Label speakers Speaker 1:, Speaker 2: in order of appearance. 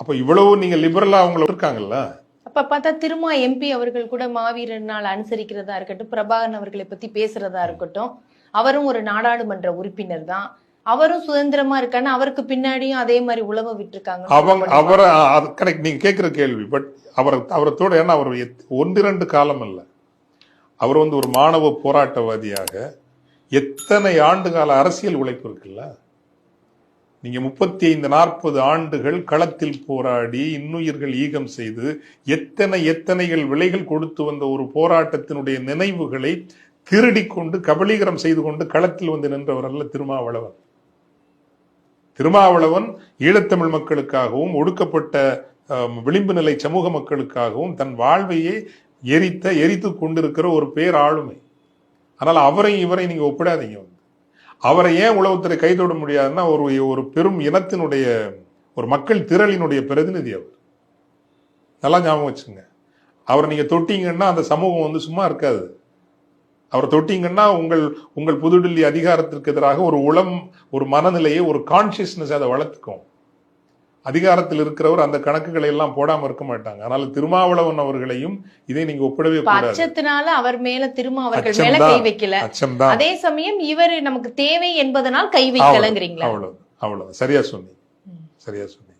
Speaker 1: அப்ப இவ்வளவு நீங்க லிபரலா அவங்கள இருக்காங்கல்ல
Speaker 2: அப்ப பார்த்தா திருமா எம்பி அவர்கள் கூட மாவீரர் நாள் அனுசரிக்கிறதா இருக்கட்டும் பிரபாகரன் அவர்களை பத்தி பேசுறதா இருக்கட்டும் அவரும் ஒரு நாடாளுமன்ற உறுப்பினர் தான். அவரும் சுதந்திரமா இருக்கான்னு அவருக்கு பின்னாடியும் அதே மாதிரி உழவ விட்டுருக்காங்க.
Speaker 1: அவங்க அவரை கரெக்ட் நீங்க கேட்கிற கேள்வி பட் அவர் அவரத்தோட ஏன்னா அவர் ஒன்றிரண்டு காலம் அல்ல. அவர் வந்து ஒரு மாணவ போராட்டவாதியாக எத்தனை ஆண்டு கால அரசியல் உழைப்பு இருக்குல்ல? நீங்க முப்பத்தி ஐந்து நாற்பது ஆண்டுகள் களத்தில் போராடி இன்னுயிர்கள் ஈகம் செய்து எத்தனை எத்தனைகள் விலைகள் கொடுத்து வந்த ஒரு போராட்டத்தினுடைய நினைவுகளை திருடிக் கொண்டு கபலீகரம் செய்து கொண்டு களத்தில் வந்து நின்றவர் அல்ல திருமாவளவன். திருமாவளவன் ஈழத்தமிழ் மக்களுக்காகவும் ஒடுக்கப்பட்ட அஹ், விளிம்பு நிலை சமூக மக்களுக்காகவும் தன் வாழ்வையே எரித்த எரித்து கொண்டிருக்கிற ஒரு பேர் ஆளுமை ஆனால் அவரை இவரை நீங்க ஒப்பிடாதீங்க. அவரை ஏன் உளவுத்துறை கைதொட முடியாதுன்னா ஒரு ஒரு பெரும் இனத்தினுடைய ஒரு மக்கள் திரளினுடைய பிரதிநிதி அவர். நல்லா ஞாபகம் வச்சுங்க. அவரை நீங்கள் தொட்டீங்கன்னா அந்த சமூகம் வந்து சும்மா இருக்காது. அவரை தொட்டீங்கன்னா உங்கள் உங்கள் புதுடில்லி அதிகாரத்திற்கு எதிராக ஒரு உளம் ஒரு மனநிலையை ஒரு கான்சியஸ்னஸ் அதை வளர்த்துக்கும். அதிகாரத்தில் இருக்கிறவர் அந்த கணக்குகளை எல்லாம் போடாம இருக்க மாட்டாங்க. அதனால திருமாவளவன் அவர்களையும் இதை நீங்க ஒப்பிடவே
Speaker 2: அச்சத்தினால அவர் மேல திருமா அவர்கள் மேல. கை வைக்கல.
Speaker 1: அச்சம்தான்.
Speaker 2: அதே சமயம் இவர் நமக்கு தேவை என்பதனால் கை வைக்கலங்கிறீங்களா?
Speaker 1: அவ்வளவு அவ்வளவு. சரியா சொன்னீங்க. சரியா சொன்னீங்க.